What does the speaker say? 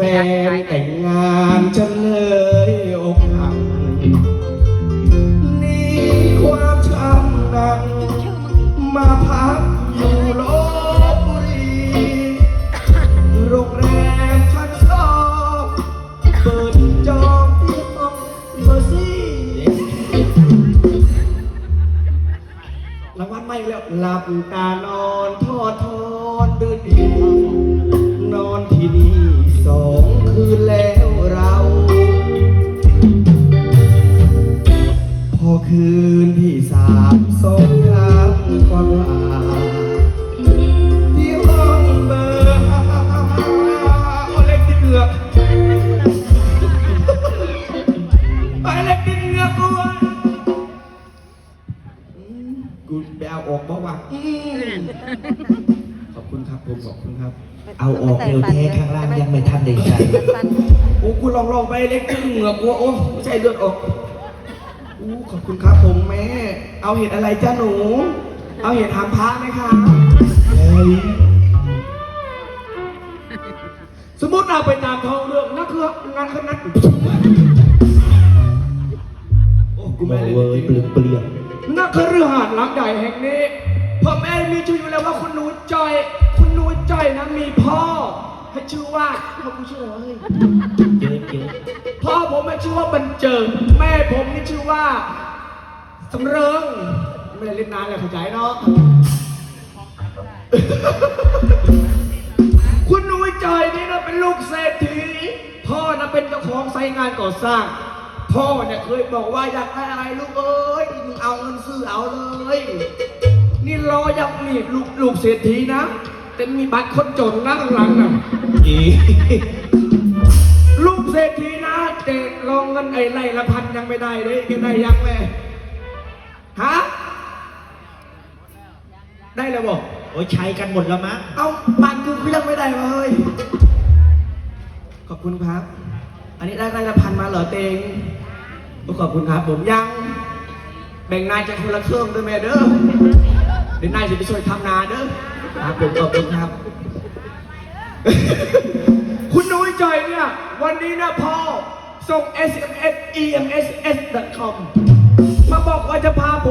แฟนแต่งงานฉันเลยอกหักนี่ความช้ำนันมาพักอยู่ลบบุรีโรงแรมชั้นสองเปิดจองที่ห้องเบอร์ซี่รางวัลไม่แล้วหลับตานอนทอดทอนดืนดีนอนที่นี่ คืนแล้วเรา พอคืนที่สามสองครั้งกว่าที่ห้องเบอร์โอเล็กที่เหงือกไอเล็กที่เหงือกกูอะอืมกูไปเอาออกเพราะว่าอืมขอบ คุณครับผมขอบคุณครับ เอาออกเร็วแท้ข้างล่างยังไม่ทันได้ใส่โอ้กูลองลองไปเล็กที่เหงือกกูโอ้ไม่ใช่เลือดออกอู้ขอบคุณครับผมแม่เอาเห็ดอะไรจ้าหนู เอาเห็ดหามพระไหมคะเฮ้ยสมมติเอาไปตามท้องเรื่องนั่นคืองานคือนัดโอ้กูโมไม่เลยเวยเปลืองเปลี่ยนนักคฤหาสน์หลังใหญ่แห่งนี้ พ่อแม่มีชื่ออยู่แล้วว่าคุณหนูจอย คุณหนูจอยนะมีพ่อให้ชื่อว่าพ่อกูชื่ออะไรวะเฮ้ยเยอะเยอะพ่อผมไม่ชื่อว่าบรรเจิงแม่ผมนี่ชื่อว่าสำเริงไม่ได้เล่นนานแล้วเข้าใจเนาะคุณนุ้ยจอยนี่นะเป็นลูกเศรษฐีพ่อนะเป็นเจ้าของไซต์งานก่อสร้างพ่อเนี่ยเคยบอกว่าอยากได้อะไรลูกเอ้ยมึงเอาเงินซื้อเอาเลยนี่ รอยักนี่ลูกลูกเศรษฐีนะ แต่มีบัตรคนจนนะข้างหลังน่ะอีลูกเศรษฐีนะเด็กรองเงินไอ้ไรละพันยังไม่ได้เลยยังได้ยังแม่ฮะได้แล้วบอกโอ้ยใช้กันหมดแล้วมั้งเอาบัตรกูก็ยังไม่ได้เลยขอบคุณครับ อันนี้ได้ไรละพันมาเหรอเตงขอบคุณครับผมยัง แบ่งนายจะคนละเครื่องด้วยแม่เด้อ เดี๋ยวนายจะไปช่วยทำนาเด้อครับผมขอบคุณครับ คุณนุ้ยจอยเนี่ย วันนี้นะพ่อส่ง SMS EMSS.com มาบอกว่าจะพาผม